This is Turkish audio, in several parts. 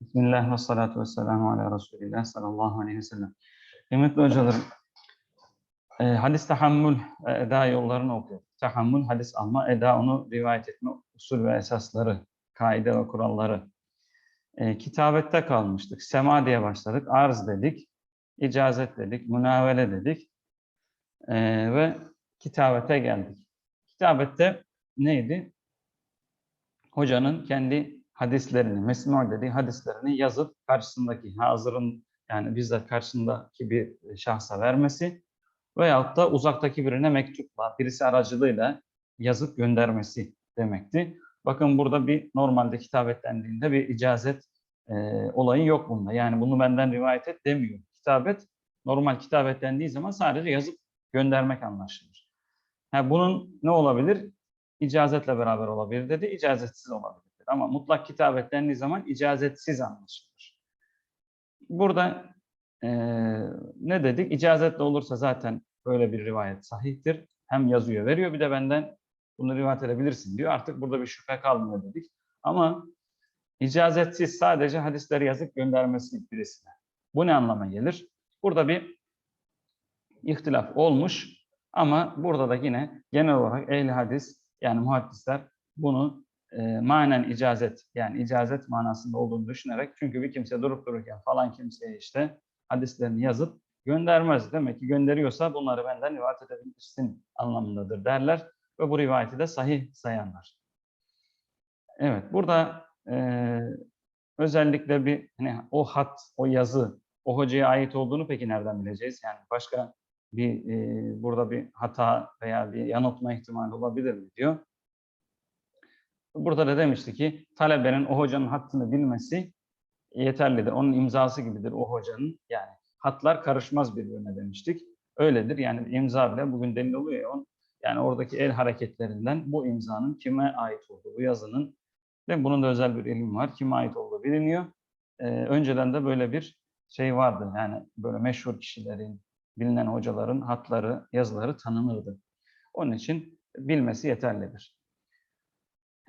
Bismillah ve salatu ve selamu ala Resulillah sallallahu aleyhi ve sellem. Kıymetli hocalarım, e, hadis tahammül ve eda yollarını okuyor. Tahammül, hadis alma, eda onu rivayet etme usul ve esasları, kaide ve kuralları. E, kitabette kalmıştık. Sema diye başladık. Arz dedik, icazet dedik, münavele dedik e, ve kitabete geldik. Kitabette neydi? Hocanın kendi hadislerini, mesnu dediği hadislerini yazıp karşısındaki hazırın yani bizzat karşısındaki bir şahsa vermesi veyahut da uzaktaki birine mektupla, birisi aracılığıyla yazıp göndermesi demekti. Bakın burada bir normalde kitabetlendiğinde bir icazet e, olayı yok bunda. Yani bunu benden rivayet et demiyor. Kitabet, normal kitabetlendiği zaman sadece yazıp göndermek anlaşılır. Ha, bunun ne olabilir? İcazetle beraber olabilir dedi, icazetsiz olabilir. Ama mutlak kitabetlendiği zaman icazetsiz anlaşılır. Burada e, ne dedik? İcazetle olursa zaten böyle bir rivayet sahihtir. Hem yazıyor, veriyor bir de benden bunu rivayet edebilirsin diyor. Artık burada bir şüphe kalmıyor dedik. Ama icazetsiz sadece hadisleri yazıp göndermesi birisine. Bu ne anlama gelir? Burada bir ihtilaf olmuş ama burada da yine genel olarak ehli hadis yani muhaddisler bunu e, manen icazet yani icazet manasında olduğunu düşünerek çünkü bir kimse durup dururken falan kimseye işte hadislerini yazıp göndermez. Demek ki gönderiyorsa bunları benden rivayet edebilirsin anlamındadır derler ve bu rivayeti de sahih sayanlar. Evet burada e, özellikle bir hani o hat, o yazı o hocaya ait olduğunu peki nereden bileceğiz? Yani başka bir e, burada bir hata veya bir yanıltma ihtimali olabilir mi diyor. Burada da demişti ki talebenin o hocanın hattını bilmesi yeterlidir. Onun imzası gibidir o hocanın. Yani hatlar karışmaz birbirine demiştik. Öyledir. Yani imza bile bugün delil oluyor ya. Yani oradaki el hareketlerinden bu imzanın kime ait olduğu, bu yazının ve bunun da özel bir ilim var. Kime ait olduğu biliniyor. Ee, önceden de böyle bir şey vardı. Yani böyle meşhur kişilerin, bilinen hocaların hatları, yazıları tanınırdı. Onun için bilmesi yeterlidir.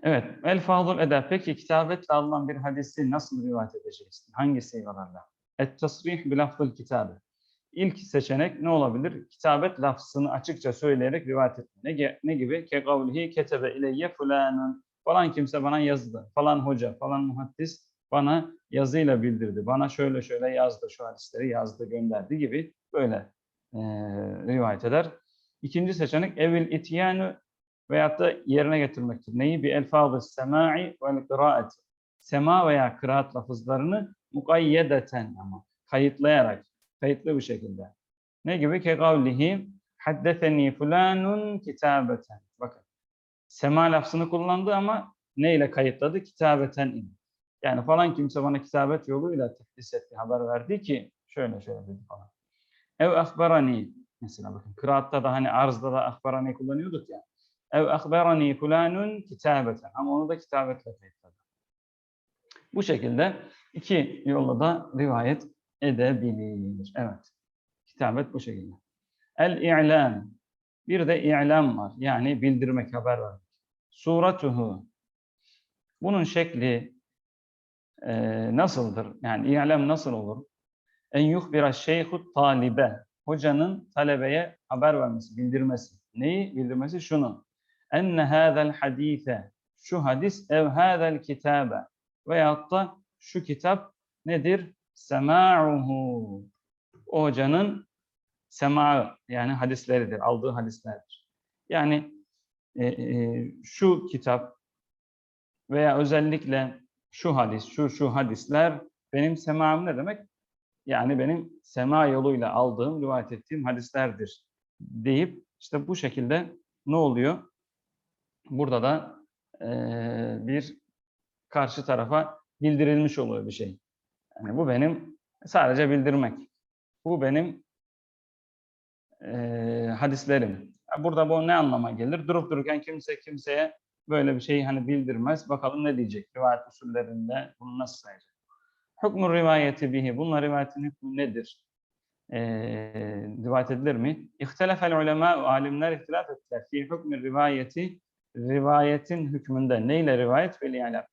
Evet, El Fadıl Eder. Peki kitabetle alınan bir hadisi nasıl rivayet edeceğiz? Hangi seyvalarla? Et tasrih bi lafzıl kitabe. İlk seçenek ne olabilir? Kitabet lafzını açıkça söyleyerek rivayet etme. Ne, ne gibi? Ke kavlihi ketebe ileyye fulanun. Falan kimse bana yazdı. Falan hoca, falan muhaddis bana yazıyla bildirdi. Bana şöyle şöyle yazdı, şu hadisleri yazdı, gönderdi gibi böyle e, rivayet eder. İkinci seçenek evil ityanu veyahut da yerine getirmektir. Neyi? Bir elfazı semai ve kıraat. Sema veya kıraat lafızlarını mukayyedeten ama kayıtlayarak, kayıtlı bir şekilde. Ne gibi? Ke kavlihi haddefeni fulanun kitabeten. Bakın. Sema lafzını kullandı ama ne ile kayıtladı? Kitabeten in. Yani falan kimse bana kitabet yoluyla tehdis etti, haber verdi ki şöyle şöyle dedi falan. Ev akbarani mesela bakın kıraatta da hani arzda da akbarani kullanıyorduk ya. Ev akbarani fulanun kitabeten ama onu da kitabetle kayıtladı. Bu şekilde iki yolla da rivayet edebilir. Evet. Kitabet bu şekilde. El-i'lam. Bir de i'lam var. Yani bildirmek, haber vermek. Suratuhu. Bunun şekli e, nasıldır? Yani i'lam nasıl olur? En yuhbira şeyhut talibe. Hocanın talebeye haber vermesi, bildirmesi. Neyi bildirmesi? Şunu. Enne hâzel hadîfe. Şu hadis ev hâzel kitabe. Veyahut da şu kitap nedir? Sema'uhu. O hocanın sema yani hadisleridir, aldığı hadislerdir. Yani e, e, şu kitap veya özellikle şu hadis, şu şu hadisler benim sema'ım ne demek? Yani benim sema yoluyla aldığım, rivayet ettiğim hadislerdir deyip işte bu şekilde ne oluyor? Burada da e, bir karşı tarafa bildirilmiş oluyor bir şey. Yani bu benim sadece bildirmek. Bu benim e, hadislerim. Burada bu ne anlama gelir? Durup dururken kimse kimseye böyle bir şeyi hani bildirmez. Bakalım ne diyecek? Rivayet usullerinde bunu nasıl sayacak? Hükmü rivayeti bihi. Bununla rivayetin hükmü nedir? E, rivayet edilir mi? İhtelefel ulema, alimler ihtilaf ettiler. Fi hükmü rivayeti, rivayetin hükmünde. Neyle rivayet? Veli alem.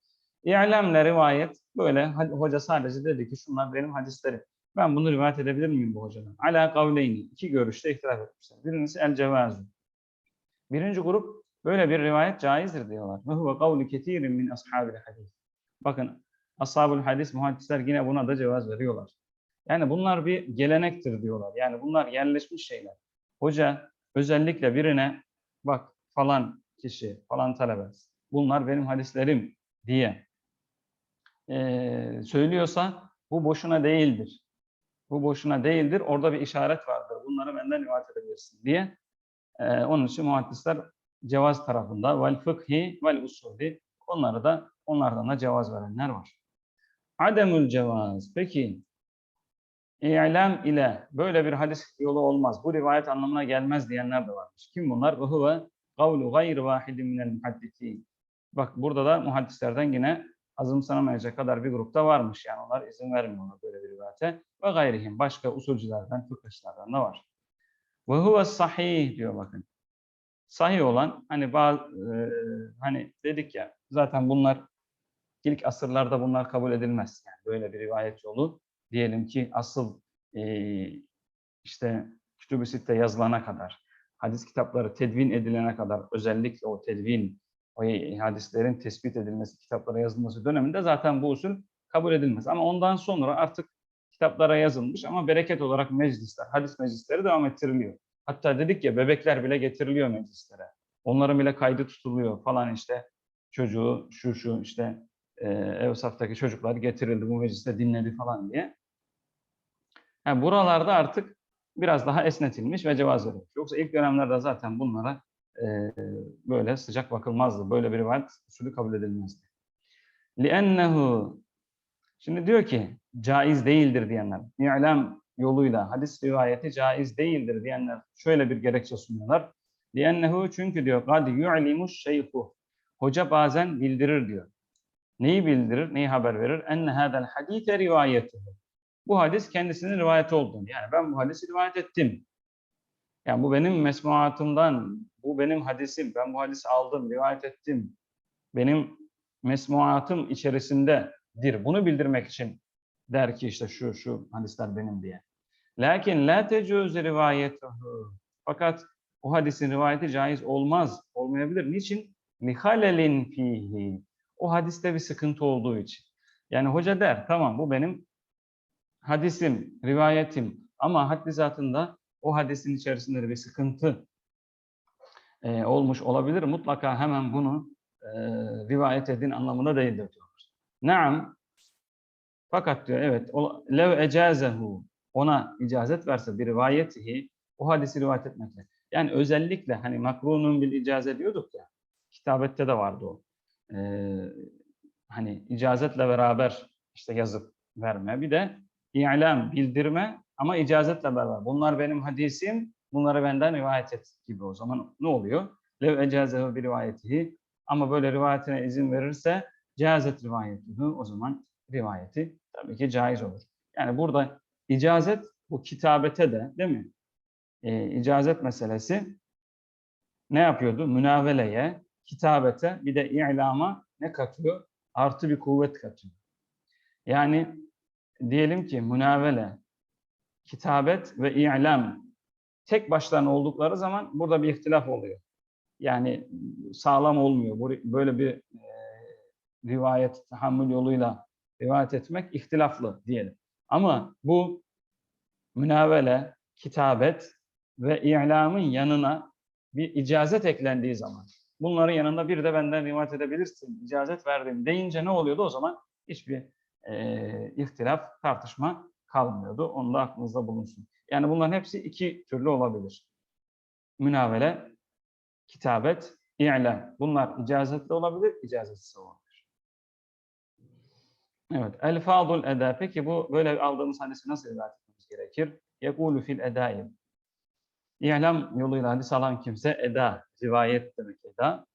İ'lemle rivayet böyle hoca sadece dedi ki şunlar benim hadislerim. Ben bunu rivayet edebilir miyim bu hocadan? Ala kavleyni. İki görüşte ihtilaf etmişler. Birincisi el cevazu. Birinci grup böyle bir rivayet caizdir diyorlar. Ve huve kavlu ketirin min ashabil hadis. Bakın ashabul hadis muhaddisler yine buna da cevaz veriyorlar. Yani bunlar bir gelenektir diyorlar. Yani bunlar yerleşmiş şeyler. Hoca özellikle birine bak falan kişi, falan talebe bunlar benim hadislerim diye eee, söylüyorsa bu boşuna değildir. Bu boşuna değildir. Orada bir işaret vardır. Bunları benden rivayet edebilirsin diye. Eee, onun için muhaddisler cevaz tarafında vel fıkhi vel usulü onları da onlardan da cevaz verenler var. Ademül cevaz. Peki İ'lem ile böyle bir hadis yolu olmaz. Bu rivayet anlamına gelmez diyenler de varmış. Kim bunlar? Ve kavlu gayr vahidin minel muhaddisin. Bak burada da muhaddislerden yine azımsanamayacak kadar bir grupta varmış. Yani onlar izin vermiyorlar böyle bir rivayete. Ve gayrihim başka usulcülerden, fıkıhçılardan da var. Ve huve sahih diyor bakın. Sahih olan hani bazı e, hani dedik ya zaten bunlar ilk asırlarda bunlar kabul edilmez. Yani böyle bir rivayet yolu diyelim ki asıl e, işte Kütüb-i Sitte yazılana kadar, hadis kitapları tedvin edilene kadar özellikle o tedvin, o hadislerin tespit edilmesi, kitaplara yazılması döneminde zaten bu usul kabul edilmez. Ama ondan sonra artık kitaplara yazılmış ama bereket olarak meclisler, hadis meclisleri devam ettiriliyor. Hatta dedik ya bebekler bile getiriliyor meclislere. Onların bile kaydı tutuluyor falan işte çocuğu şu şu işte e, Evsaf'taki çocuklar getirildi bu mecliste dinledi falan diye. Yani buralarda artık biraz daha esnetilmiş ve cevaz verilmiş. Yoksa ilk dönemlerde zaten bunlara e, böyle sıcak bakılmazdı. Böyle bir rivayet usulü kabul edilmezdi. لِأَنَّهُ Şimdi diyor ki caiz değildir diyenler. İ'lem yoluyla hadis rivayeti caiz değildir diyenler şöyle bir gerekçe sunuyorlar. لِأَنَّهُ çünkü diyor قَدْ يُعْلِمُ şeyhu. Hoca bazen bildirir diyor. Neyi bildirir, neyi haber verir? اَنَّ هَذَا الْحَد۪يثَ رِوَايَتُهُ bu hadis kendisinin rivayeti olduğunu. Yani ben bu hadisi rivayet ettim. Yani bu benim mesmuatımdan, bu benim hadisim. Ben bu hadisi aldım, rivayet ettim. Benim mesmuatım içerisindedir. Bunu bildirmek için der ki işte şu şu hadisler benim diye. Lakin la tecüz rivayetuhu. Fakat o hadisin rivayeti caiz olmaz, olmayabilir. Niçin? Lihalelin fihi. O hadiste bir sıkıntı olduğu için. Yani hoca der, tamam bu benim hadisim, rivayetim ama haddi zatında o hadisin içerisinde de bir sıkıntı e, olmuş olabilir. Mutlaka hemen bunu e, rivayet edin anlamında değildir diyorlar. Naam. Fakat diyor evet lev ecazehu ona icazet verse bir rivayetihi o hadisi rivayet etmekle. Yani özellikle hani makrunun bil icaze diyorduk ya. Kitabette de vardı o. Ee, hani icazetle beraber işte yazıp verme. Bir de İ'lam, bildirme ama icazetle beraber. Bunlar benim hadisim, bunları benden rivayet et gibi o zaman ne oluyor? Lev ecazehu bir rivayetihi ama böyle rivayetine izin verirse cazet rivayetihi o zaman rivayeti tabii ki caiz olur. Yani burada icazet bu kitabete de değil mi? E, icazet meselesi ne yapıyordu? Münaveleye, kitabete bir de i'lama ne katıyor? Artı bir kuvvet katıyor. Yani diyelim ki münavele, kitabet ve i'lam tek başlarına oldukları zaman burada bir ihtilaf oluyor. Yani sağlam olmuyor. Böyle bir e, rivayet, tahammül yoluyla rivayet etmek ihtilaflı diyelim. Ama bu münavele, kitabet ve i'lamın yanına bir icazet eklendiği zaman bunların yanında bir de benden rivayet edebilirsin, icazet verdim deyince ne oluyordu o zaman? Hiçbir e, ihtilaf, tartışma kalmıyordu. Onu da aklınızda bulunsun. Yani bunların hepsi iki türlü olabilir. Münavele, kitabet, i'lam. Bunlar icazetli olabilir, icazetsiz olabilir. Evet. El-fadul eda. Peki bu böyle aldığımız hadisi nasıl rivayet etmemiz gerekir? Yekulu fil edai. İ'lam yoluyla hadis alan kimse eda, rivayet demek eda.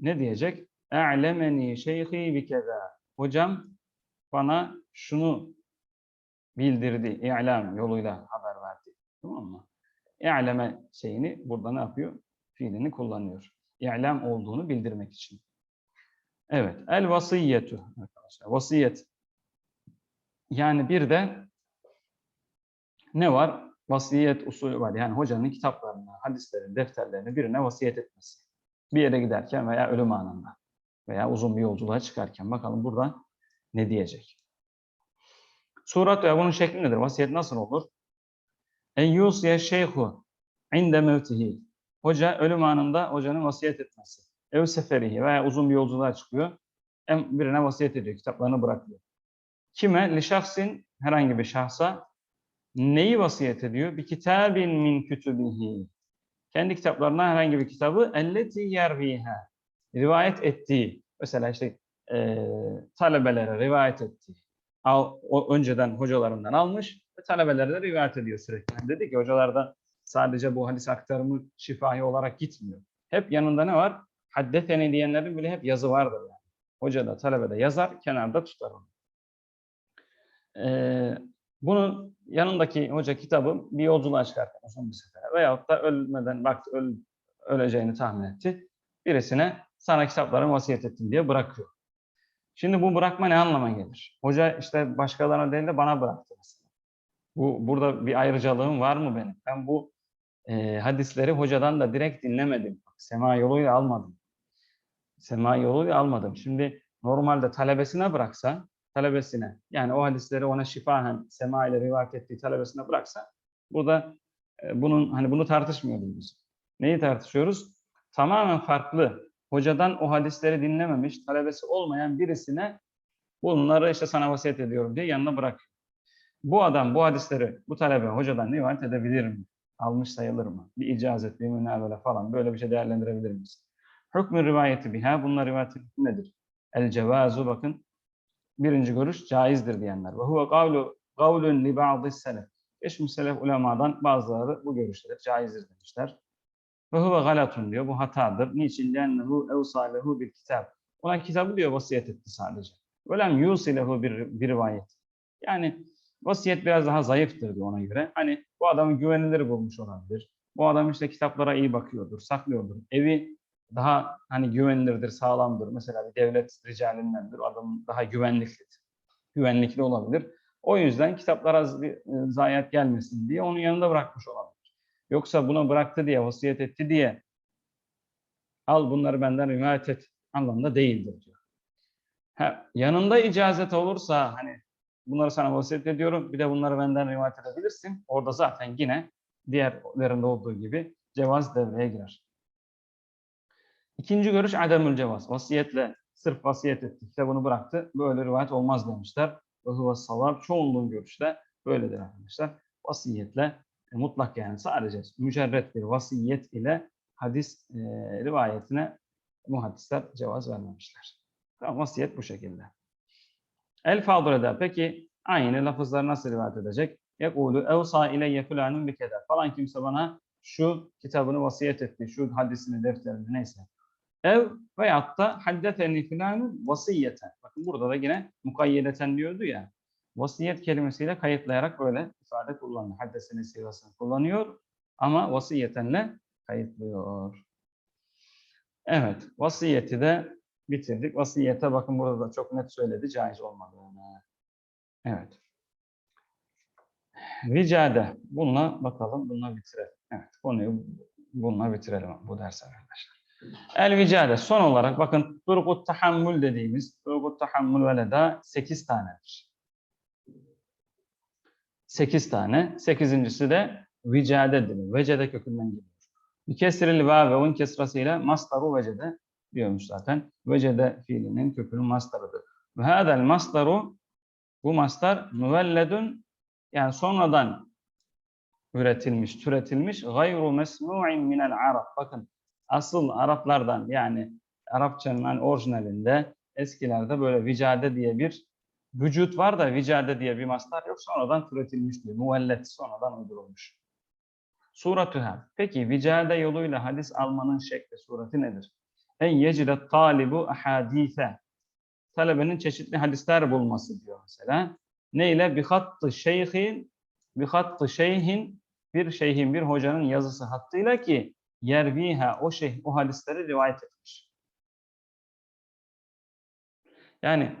Ne diyecek? E'lemeni şeyhi bi keza. Hocam bana şunu bildirdi, i'lam yoluyla haber verdi. Tamam mı? İ'leme şeyini burada ne yapıyor? Fiilini kullanıyor. İ'lam olduğunu bildirmek için. Evet. El vasiyyetu arkadaşlar. Vasiyet. Yani bir de ne var? Vasiyet usulü var. Yani hocanın kitaplarına, hadislerin, defterlerini birine vasiyet etmesi. Bir yere giderken veya ölüm anında veya uzun bir yolculuğa çıkarken. Bakalım burada ne diyecek? Surat ve bunun şekli nedir? Vasiyet nasıl olur? En yusiye şeyhu inde mevtihi. Hoca ölüm anında hocanın vasiyet etmesi. Ev seferihi veya uzun bir yolculuğa çıkıyor. En birine vasiyet ediyor, kitaplarını bırakıyor. Kime? Li şahsin herhangi bir şahsa neyi vasiyet ediyor? Bir kitabin min kütübihi. Kendi kitaplarından herhangi bir kitabı elleti yerviha. Rivayet ettiği. Mesela işte e, talebelere rivayet ettiği. Al, o önceden hocalarından almış ve talebelere de rivayet ediyor sürekli. Yani dedi ki hocalardan sadece bu hadis aktarımı şifahi olarak gitmiyor. Hep yanında ne var? Haddeteni diyenlerin bile hep yazı vardır yani. Hoca da talebe de yazar, kenarda tutar onu. Ee, bunun yanındaki hoca kitabı bir yolculuğa çıkarken uzun bir sefere veyahut da ölmeden baktı öl, öleceğini tahmin etti. Birisine sana kitaplarımı vasiyet ettim diye bırakıyor. Şimdi bu bırakma ne anlama gelir? Hoca işte başkalarına değil de bana bıraktı mesela. Bu, burada bir ayrıcalığım var mı benim? Ben bu e, hadisleri hocadan da direkt dinlemedim. Sema yoluyla almadım. Sema yoluyla almadım. Şimdi normalde talebesine bıraksa, talebesine yani o hadisleri ona şifahen sema ile rivayet ettiği talebesine bıraksa burada e, bunun hani bunu tartışmıyoruz biz. Neyi tartışıyoruz? Tamamen farklı. Hocadan o hadisleri dinlememiş, talebesi olmayan birisine bunları işte sana vasiyet ediyorum diye yanına bırak. Bu adam bu hadisleri bu talebe hocadan rivayet edebilir mi? Almış sayılır mı? Bir icazet, bir münavele falan böyle bir şey değerlendirebilir miyiz? Hükmü rivayeti biha. Bunlar rivayet nedir? El cevazu bakın. Birinci görüş caizdir diyenler. Ve huve kavlu kavlun li ba'dis selef. Geçmiş selef ulemadan bazıları bu görüşleri caizdir demişler. Ve huve galatun diyor. Bu hatadır. Niçin? Lennehu evsalehu bir kitap. Ona kitabı diyor vasiyet etti sadece. Velem yusilehu bir, bir rivayet. Yani vasiyet biraz daha zayıftır diyor ona göre. Hani bu adamı güvenilir bulmuş olabilir. Bu adam işte kitaplara iyi bakıyordur, saklıyordur. Evi daha hani güvenilirdir, sağlamdır. Mesela bir devlet ricalindendir. Adam daha güvenliklidir. Güvenlikli olabilir. O yüzden kitaplara zayiat gelmesin diye onun yanında bırakmış olabilir. Yoksa buna bıraktı diye, vasiyet etti diye al bunları benden rivayet et anlamında değildir diyor. Ha, yanında icazet olursa hani bunları sana vasiyet ediyorum bir de bunları benden rivayet edebilirsin. Orada zaten yine diğerlerinde olduğu gibi cevaz devreye girer. İkinci görüş ademül cevaz. Vasiyetle sırf vasiyet etti, kitabını bıraktı. Böyle rivayet olmaz demişler. Ve huve. Çoğunluğun görüşü de böyledir arkadaşlar. Vasiyetle mutlak yani sadece mücerret bir vasiyet ile hadis e, rivayetine muhaddisler cevaz vermemişler. Tamam, vasiyet bu şekilde. El fadıl eder. Peki aynı lafızları nasıl rivayet edecek? Yekulu evsa ileyye fulanun bir keder. Falan kimse bana şu kitabını vasiyet etti, şu hadisini, defterini neyse. Ev veyahut da haddeteni filanun vasiyeten. Bakın burada da yine mukayyedeten diyordu ya. Vasiyet kelimesiyle kayıtlayarak böyle ifade kullanıyor. Haddesini sigasını kullanıyor ama vasiyetenle kayıtlıyor. Evet, vasiyeti de bitirdik. Vasiyete bakın burada da çok net söyledi caiz olmadığını. Evet. Vicade. Bununla bakalım, bununla bitirelim. Evet, konuyu bununla bitirelim bu ders arkadaşlar. El vicade. Son olarak bakın turgut tahammül dediğimiz turgut tahammül veleda 8 tanedir. 8 tane. Sekizincisi de vicadedir. Vecede kökünden geliyor. Bir kesril ve un kesrasıyla masdaru vecede diyormuş zaten. Vecede fiilinin kökünün mastarıdır. Ve hadel masdaru bu mastar müvelledun yani sonradan üretilmiş, türetilmiş gayru mesmu'in minel arab. Bakın asıl Araplardan yani Arapçanın hani orijinalinde eskilerde böyle vicade diye bir vücut var da vicade diye bir mastar yok. Sonradan türetilmiş diyor. Muvellet sonradan uydurulmuş. Suratüha. Peki vicade yoluyla hadis almanın şekli, sureti nedir? En yecide talibu ahadise. Talebenin çeşitli hadisler bulması diyor mesela. Neyle? Bi hattı şeyhin, bi hattı şeyhin, bir şeyhin, bir hocanın yazısı hattıyla ki yerviha o şeyh o hadisleri rivayet etmiş. Yani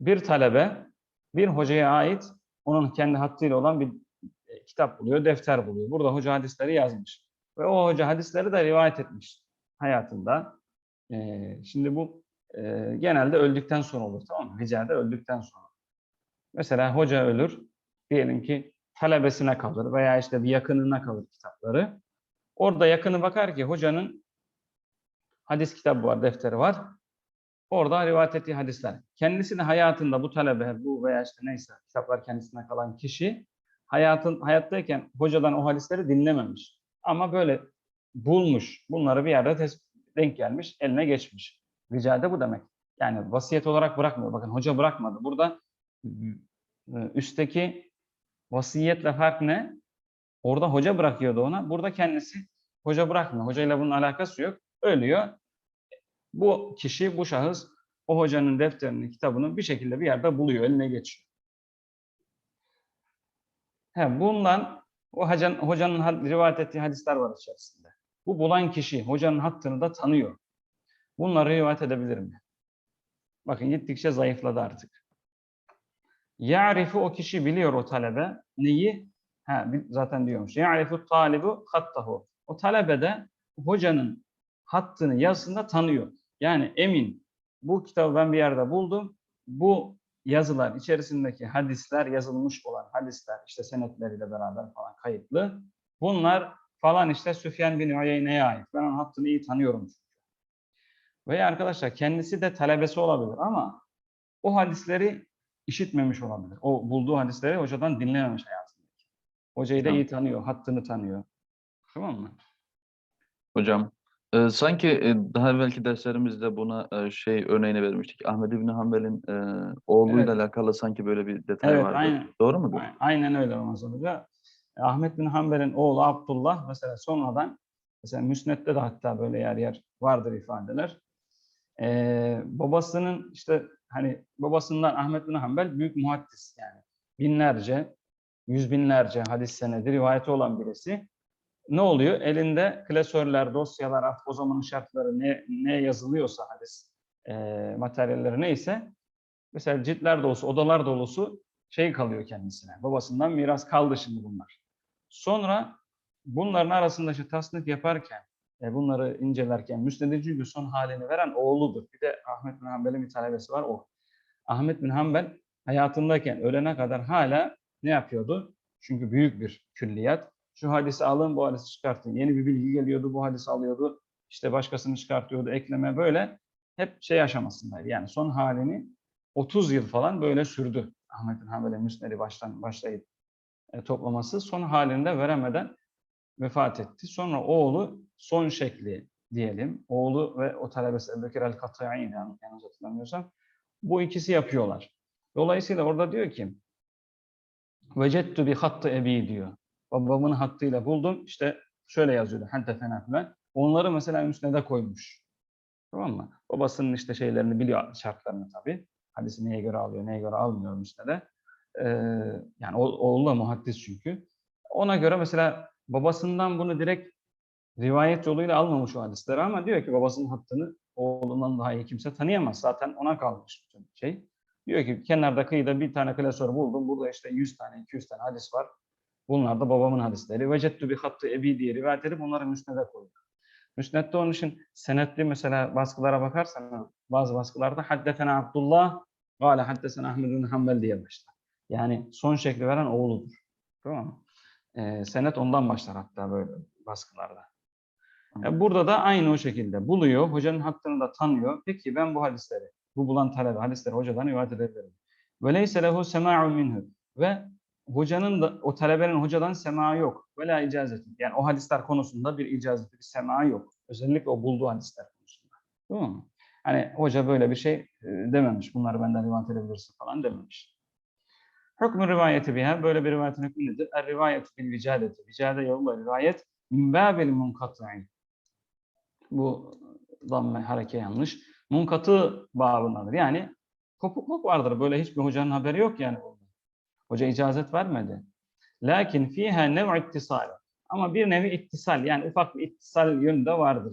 bir talebe bir hocaya ait onun kendi hattıyla olan bir e, kitap buluyor, defter buluyor. Burada hoca hadisleri yazmış. Ve o hoca hadisleri de rivayet etmiş hayatında. Ee, şimdi bu e, genelde öldükten sonra olur tamam mı? Ricade öldükten sonra. Mesela hoca ölür, diyelim ki talebesine kalır veya işte bir yakınına kalır kitapları. Orada yakını bakar ki hocanın hadis kitabı var, defteri var. Orada rivayet ettiği hadisler. Kendisi de hayatında bu talebe, bu veya işte neyse kitaplar kendisine kalan kişi hayatın hayattayken hocadan o hadisleri dinlememiş. Ama böyle bulmuş, bunları bir yerde denk gelmiş, eline geçmiş. Ricade bu demek. Yani vasiyet olarak bırakmıyor. Bakın hoca bırakmadı. Burada e, üstteki vasiyetle fark ne? Orada hoca bırakıyordu ona. Burada kendisi hoca bırakmıyor. Hocayla bunun alakası yok. Ölüyor. Bu kişi, bu şahıs o hocanın defterini, kitabını bir şekilde bir yerde buluyor, eline geçiyor. He, bundan o hocanın, hocanın rivayet ettiği hadisler var içerisinde. Bu bulan kişi hocanın hattını da tanıyor. Bunları rivayet edebilir mi? Bakın gittikçe zayıfladı artık. Ya'rifu o kişi biliyor o talebe neyi? Ha, zaten diyormuş. Ya'rifu talibu hattahu. O talebe de hocanın hattını yazısında tanıyor. Yani emin bu kitabı ben bir yerde buldum. Bu yazılar içerisindeki hadisler yazılmış olan hadisler işte senetleriyle beraber falan kayıtlı. Bunlar falan işte Süfyan bin Uyeyne'ye ait. Ben onun hattını iyi tanıyorum. çünkü. Veya arkadaşlar kendisi de talebesi olabilir ama o hadisleri işitmemiş olabilir. O bulduğu hadisleri hocadan dinlememiş hayatında. Hocayı da Tamam. iyi tanıyor, hattını tanıyor. Tamam mı? Hocam, e, sanki e, daha evvelki derslerimizde buna e, şey örneğini vermiştik. Ahmed İbni Hanbel'in e, oğluyla Evet. alakalı sanki böyle bir detay Evet, vardı. aynen. Doğru mudur? A- Aynen öyle Ramazan Hoca. Ahmet bin Hanbel'in oğlu Abdullah mesela sonradan mesela Müsned'de de hatta böyle yer yer vardır ifadeler. Ee, babasının işte hani babasından Ahmet bin Hanbel büyük muhaddis yani binlerce, yüz binlerce hadis senedi rivayeti olan birisi. Ne oluyor? Elinde klasörler, dosyalar, artık o zamanın şartları ne, ne yazılıyorsa hadis e, materyalleri neyse mesela ciltler dolusu, odalar dolusu şey kalıyor kendisine. Babasından miras kaldı şimdi bunlar. Sonra bunların arasında işte tasnif yaparken, e, bunları incelerken çünkü son halini veren oğludur. Bir de Ahmet bin Hanbel'in bir talebesi var o. Ahmet bin Hanbel hayatındayken ölene kadar hala ne yapıyordu? Çünkü büyük bir külliyat. Şu hadisi alın, bu hadisi çıkartın. Yeni bir bilgi geliyordu, bu hadisi alıyordu. İşte başkasını çıkartıyordu, ekleme böyle. Hep şey aşamasındaydı. Yani son halini 30 yıl falan böyle sürdü. Ahmet bin Hanbel'in müsnedi baştan başlayıp e, toplaması. Son halinde veremeden vefat etti. Sonra oğlu son şekli diyelim. Oğlu ve o talebesi Ebu Bekir el-Katai'ydi yan- yanlış hatırlamıyorsam. Bu ikisi yapıyorlar. Dolayısıyla orada diyor ki Vecettu bi hattı ebi diyor. Babamın hattıyla buldum. İşte şöyle yazıyordu. Haddefena falan. Onları mesela müsnede koymuş. Tamam mı? Babasının işte şeylerini biliyor, şartlarını tabii. Hadisi neye göre alıyor, neye göre almıyor müsnede. Ee, yani oğlu da muhaddis çünkü. Ona göre mesela babasından bunu direkt rivayet yoluyla almamış o hadisleri ama diyor ki babasının hattını oğlundan daha iyi kimse tanıyamaz. Zaten ona kalmış bütün şey. Diyor ki kenarda kıyıda bir tane klasör buldum. Burada işte 100 tane, 200 tane hadis var. Bunlar da babamın hadisleri. Vecettu bi hattı ebi diye rivayet edip onları müsnede koydu. Müsned'de onun için senetli mesela baskılara bakarsanız bazı baskılarda haddetena Abdullah gale haddesena Ahmed bin Hanbel diye başlar. Yani son şekli veren oğludur. Tamam mı? Ee, senet ondan başlar hatta böyle baskılarda. E, burada da aynı o şekilde buluyor. Hocanın hattını da tanıyor. Peki ben bu hadisleri, bu bulan talebe hadisleri hocadan rivayet edebilirim. Ve leyse lehu sema'un minhu. Ve hocanın da o talebenin hocadan sema yok. Ve la icazeti. Yani o hadisler konusunda bir icazeti, bir sema yok. Özellikle o bulduğu hadisler konusunda. Değil mi? Hani hoca böyle bir şey e, dememiş. Bunları benden rivayet edebilirsin falan dememiş. Hükmü rivayeti biha. Böyle bir rivayetin hükmü nedir? Er rivayetu bil vicadeti. Vicade yolla rivayet min babil munkat'i. Bu zamme hareke yanlış. Munkatı babındadır. Yani kopukluk vardır. Böyle hiçbir hocanın haberi yok yani. Hoca icazet vermedi. Lakin fiha nev ittisal. Ama bir nevi ittisal yani ufak bir ittisal yönü de vardır.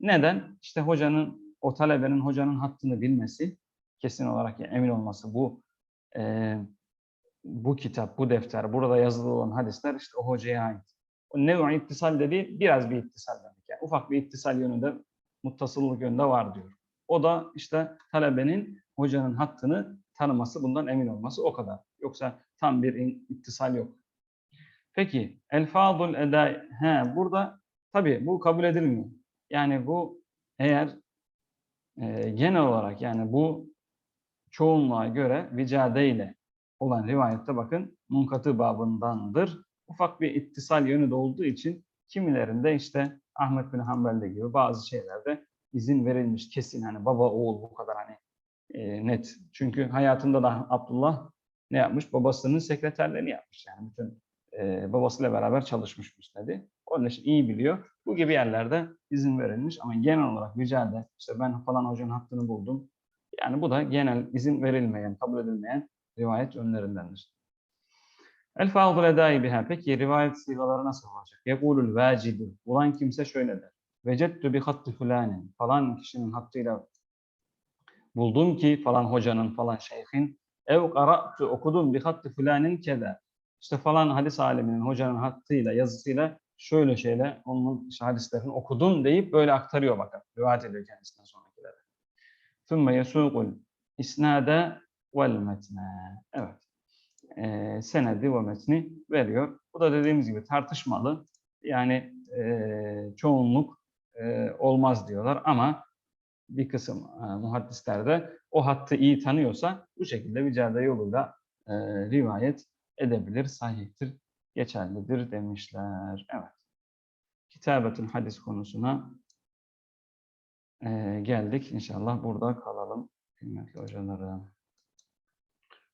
Neden? İşte hocanın, o talebenin hocanın hattını bilmesi kesin olarak emin olması bu e, bu kitap, bu defter, burada yazılı olan hadisler işte o hocaya ait. O nev'u ittisal dediği biraz bir ittisal demek. Yani ufak bir ittisal yönünde, muttasıllık yönünde var diyor. O da işte talebenin hocanın hattını tanıması, bundan emin olması o kadar. Yoksa tam bir ittisal yok. Peki, elfazul eda, he burada tabii bu kabul edilmiyor. Yani bu eğer e, genel olarak yani bu çoğunluğa göre vicade ile olan rivayette bakın munkatı babındandır. Ufak bir ittisal yönü de olduğu için kimilerinde işte Ahmet bin Hanbel'de gibi bazı şeylerde izin verilmiş kesin hani baba oğul bu kadar hani e, net. Çünkü hayatında da Abdullah ne yapmış? Babasının sekreterliğini yapmış yani bütün e, babasıyla beraber çalışmış müsnedi. Onun için iyi biliyor. Bu gibi yerlerde izin verilmiş ama genel olarak vicade işte ben falan hocanın hattını buldum. Yani bu da genel izin verilmeyen, kabul edilmeyen rivayet yönlerindendir. El fâzul edâi biha. Peki rivayet sigaları nasıl olacak? Yekulul vacidu. Bulan kimse şöyle der. Vecettu bi hattı fulanin. Falan kişinin hattıyla buldum ki falan hocanın falan şeyhin. Ev kara'tu okudum bi hattı filanin keda. İşte falan hadis aleminin hocanın hattıyla, yazısıyla şöyle şeyle onun hadislerini okudum deyip böyle aktarıyor bakın. Rivayet ediyor kendisinden sonrakilere. Thumma yasugul isnade vel metne. Evet. Ee, senedi ve metni veriyor. Bu da dediğimiz gibi tartışmalı. Yani e, çoğunluk e, olmaz diyorlar ama bir kısım e, muhaddisler de o hattı iyi tanıyorsa bu şekilde vicade yoluyla e, rivayet edebilir, sahihtir, geçerlidir demişler. Evet. Kitabetül hadis konusuna e, geldik. İnşallah burada kalalım kıymetli hocalarım.